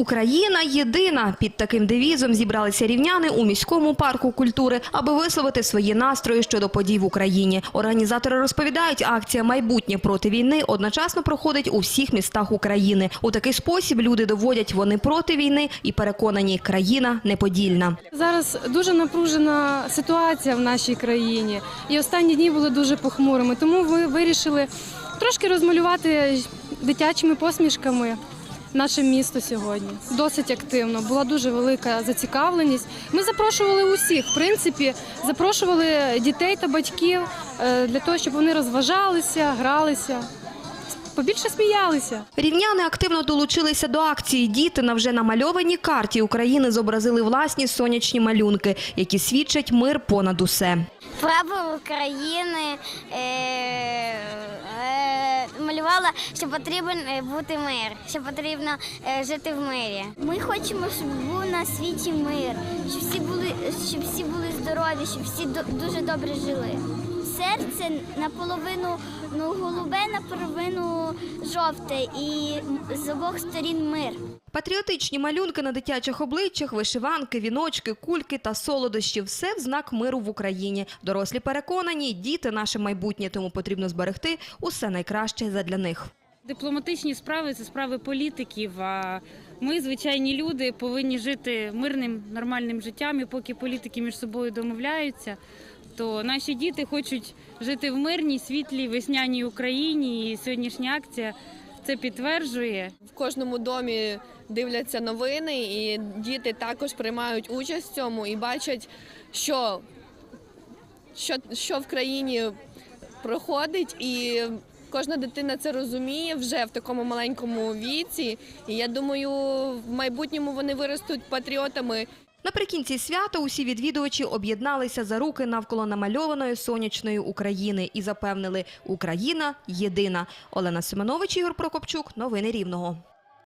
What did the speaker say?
Україна єдина під таким девізом зібралися рівняни у міському парку культури, аби висловити свої настрої щодо подій в Україні. Організатори розповідають, акція майбутнє проти війни одночасно проходить у всіх містах України. У такий спосіб люди доводять вони проти війни і переконані, країна неподільна. Зараз дуже напружена ситуація в нашій країні, і останні дні були дуже похмурими. Тому ми вирішили трошки розмалювати дитячими посмішками наше місто сьогодні. Досить активно. Була дуже велика зацікавленість. Ми запрошували усіх, в принципі, запрошували дітей та батьків е, для того, щоб вони розважалися, гралися, побільше сміялися. Рівняни активно долучилися до акції. Діти на вже намальованій карті України зобразили власні сонячні малюнки, які свідчать мир понад усе. прапор України е, е, малювала, що потрібен е, бути мир, що потрібно е, жити в мирі. Ми хочемо, щоб був на світі мир, щоб всі були, щоб всі були здорові, щоб всі дуже добре жили. Серце наполовину ну, голубе, наполовину жовте і з обох сторін мир. Патріотичні малюнки на дитячих обличчях, вишиванки, віночки, кульки та солодощі – все в знак миру в Україні. Дорослі переконані, діти – наше майбутнє, тому потрібно зберегти усе найкраще задля них. Дипломатичні справи це справи політиків. А ми, звичайні люди, повинні жити мирним, нормальним життям. І поки політики між собою домовляються, то наші діти хочуть жити в мирній, світлій, весняній Україні. І сьогоднішня акція це підтверджує. В кожному домі дивляться новини, і діти також приймають участь в цьому і бачать, що, що, що в країні проходить, і кожна дитина це розуміє вже в такому маленькому віці. І я думаю, в майбутньому вони виростуть патріотами. Наприкінці свята усі відвідувачі об'єдналися за руки навколо намальованої сонячної України і запевнили – Україна єдина. Олена Семенович, Ігор Прокопчук. Новини Рівного.